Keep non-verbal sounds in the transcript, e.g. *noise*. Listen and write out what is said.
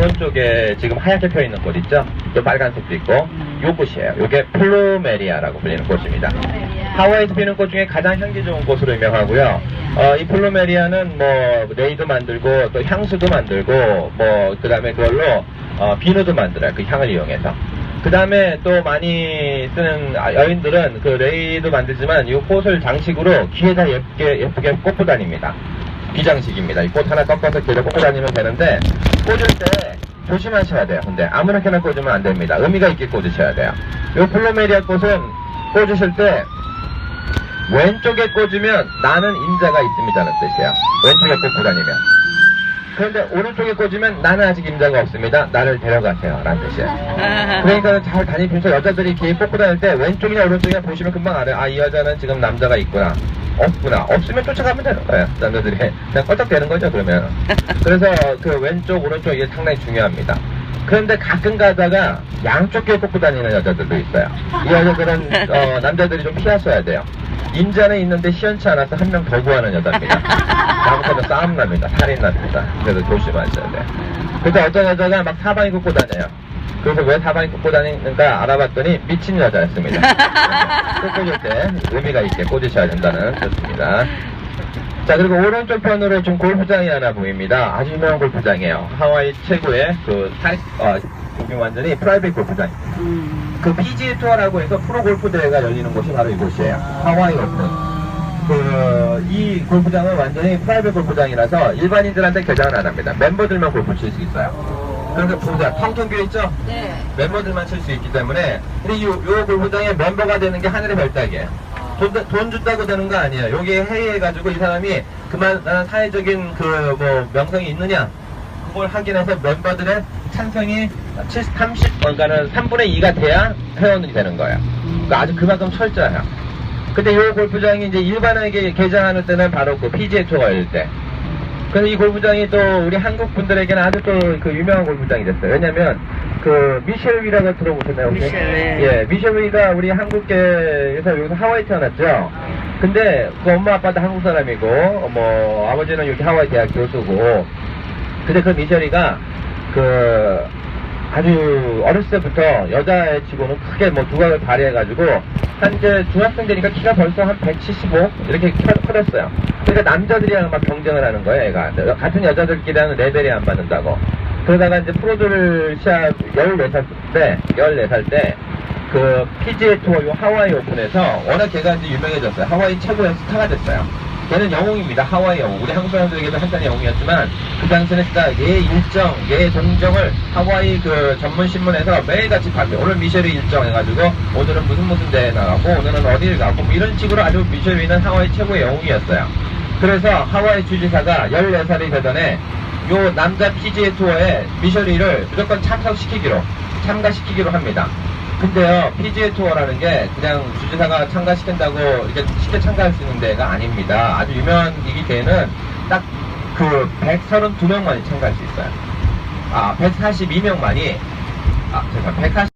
오른쪽에 지금 하얗게 펴 있는 꽃 있죠? 또 빨간색도 있고 요 꽃이에요. 요게 플루메리아라고 불리는 꽃입니다. 하와이에서 피는 꽃 중에 가장 향기 좋은 꽃으로 유명하고요. 어, 이 플루메리아는 뭐 레이도 만들고 또 향수도 만들고 뭐 그다음에 그걸로 어, 비누도 만들어요. 그 향을 이용해서. 그 다음에 또 많이 쓰는 아, 여인들은 그 레이도 만들지만 이 꽃을 장식으로 귀에다 예쁘게 예쁘게 꽂고 다닙니다. 비장식입니다. 이 꽃 하나 꺾어서 귀에다 꽂고 다니면 되는데 꽂을 때 조심하셔야 돼요. 근데 아무렇게나 꽂으면 안 됩니다. 의미가 있게 꽂으셔야 돼요. 이 플로메리아 꽃은 꽂으실 때 왼쪽에 꽂으면 나는 임자가 있습니다는 뜻이에요. 왼쪽에 꽂고 다니면. 그런데 오른쪽에 꽂으면 나는 아직 임자가 없습니다. 나를 데려가세요. 라는 뜻이에요. 그러니까 잘 다니면서 여자들이 이렇게 뽑고 다닐 때 왼쪽이나 오른쪽이나 보시면 금방 알아요. 아, 이 여자는 지금 남자가 있구나. 없구나. 없으면 쫓아가면 되는 거예요. 남자들이. *laughs* 그냥 껄떡대는 거죠, 그러면. *laughs* 그래서 그 왼쪽, 오른쪽 이게 상당히 중요합니다. 그런데 가끔 가다가 양쪽 귀에 꽂고 다니는 여자들도 있어요. 이 여자들은, *laughs* 어, 남자들이 좀 피하셔야 돼요. 임자는 있는데 시원치 않아서 한 명 더 구하는 여자입니다. 다음부터 싸움 납니다. 살인 납니다. 그래서 조심하셔야 돼요. 근데 어떤 여자가 막 사방이 꽂고 다녀요. 그래서 왜 사방이 꽂고 다니는가 알아봤더니 미친 여자였습니다. *laughs* 꼭 꽂을 때 의미가 있게 꽂으셔야 된다는 뜻입니다. 자 그리고 오른쪽 편으로 좀 골프장이 하나 보입니다. 아주 유명한 골프장이에요. 하와이 최고의 그 사, 어, 여기 완전히 프라이빗 골프장. 그 PGA 투어라고 해서 프로 골프 대회가 열리는 곳이 바로 이곳이에요. 하와이 오픈. 그, 이 골프장은 완전히 프라이빗 골프장이라서 일반인들한테 개장을 안 합니다. 멤버들만 골프 칠 수 있어요. 그러니까 보자. 텅텅 비어 있죠? 네. 멤버들만 칠 수 있기 때문에. 근데 요, 요 골프장에 멤버가 되는 게 하늘의 별따기예요. 돈, 돈 준다고 되는 거 아니에요. 여기에 회의해가지고 이 사람이 그만한 사회적인 그 뭐 명성이 있느냐? 그걸 확인해서 멤버들의 찬성이 70, 30, 그러니까는 3분의 2가 돼야 회원이 되는 거예요. 그러니까 아주 그만큼 철저해요. 근데 요 골프장이 이제 일반에게 개장하는 때는 바로 그 PGA 열릴 때 그래서 이 골프장이 또 우리 한국 분들에게는 아주 또 그 유명한 골프장이 됐어요. 왜냐면 그 미셸 위라고 들어보셨나요? 혹시? 미셸, 네. 예, 미셸 위가 우리 한국계에서 여기서 하와이 태어났죠. 근데 그 엄마 아빠도 한국 사람이고 뭐 아버지는 여기 하와이 대학 교수고 근데 그 미셸이가 그 아주 어렸을 때부터 여자애 치고는 크게 뭐 두각을 발휘해가지고 한 이제 중학생 되니까 키가 벌써 한 175 이렇게 커- 커졌어요. 그러니까 남자들이랑 막 경쟁을 하는 거예요, 얘가. 같은 여자들끼리는 레벨이 안 받는다고. 그러다가 이제 프로들 시합 14살 때, 14살 때, 그 PGA 투어 요 하와이 오픈에서 워낙 걔가 이제 유명해졌어요. 하와이 최고의 스타가 됐어요. 걔는 영웅입니다. 하와이 영웅. 우리 한국 사람들에게도 한잔 영웅이었지만 그 당시에는 진짜 얘 일정, 얘 동정을 하와이 그 전문 신문에서 매일같이 봤어요. 오늘 미셸이 일정 해가지고 오늘은 무슨 무슨 대회 나가고 오늘은 어디를 가고 뭐 이런 식으로 아주 미셸이는 하와이 최고의 영웅이었어요. 그래서 하와이 주지사가 14살이 되던에 요 남자 PGA 투어에 미셸이를 무조건 참석시키기로 참가시키기로 합니다. 근데요, PGA 투어라는 게 그냥 주지사가 참가시킨다고 이렇게 쉽게 참가할 수 있는 데가 아닙니다. 아주 유명한 이 대회는 딱 그 132명만이 참가할 수 있어요. 아, 142명만이, 아, 죄송합니다. 140